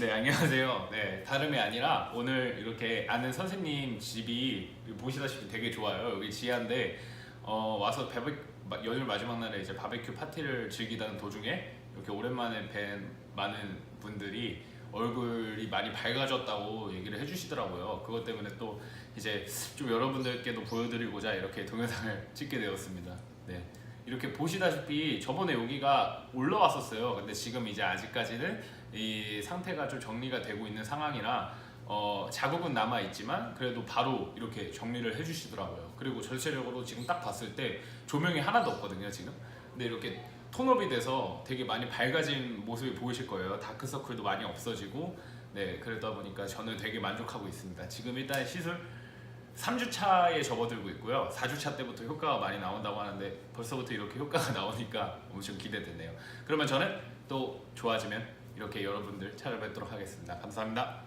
네 안녕하세요. 네 다름이 아니라 오늘 이렇게 아는 선생님 집이 보시다시피 되게 좋아요. 여기 지하인데 어, 와서 마- 연휴 마지막 날에 이제 바베큐 파티를 즐기다는 도중에 이렇게 오랜만에 뵌 많은 분들이 얼굴이 많이 밝아졌다고 얘기를 해주시더라고요. 그것 때문에 또 이제 좀 여러분들께도 보여드리고자 이렇게 동영상을 찍게 되었습니다. 네. 이렇게 보시다시피 저번에 여기가 올라왔었어요. 근데 지금 이제 아직까지는 이 상태가 좀 정리가 되고 있는 상황이라 어, 자국은 남아 있지만 그래도 바로 이렇게 정리를 해주시더라고요. 그리고 전체적으로 지금 딱 봤을 때 조명이 하나도 없거든요. 지금. 근데 이렇게 톤업이 돼서 되게 많이 밝아진 모습이 보이실 거예요. 다크서클도 많이 없어지고 네 그러다 보니까 저는 되게 만족하고 있습니다. 지금 일단 시술 3주차에 접어들고 있고요. 4주차 때부터 효과가 많이 나온다고 하는데 벌써부터 이렇게 효과가 나오니까 엄청 기대되네요. 그러면 저는 또 좋아지면 이렇게 여러분들 찾아뵙도록 하겠습니다. 감사합니다.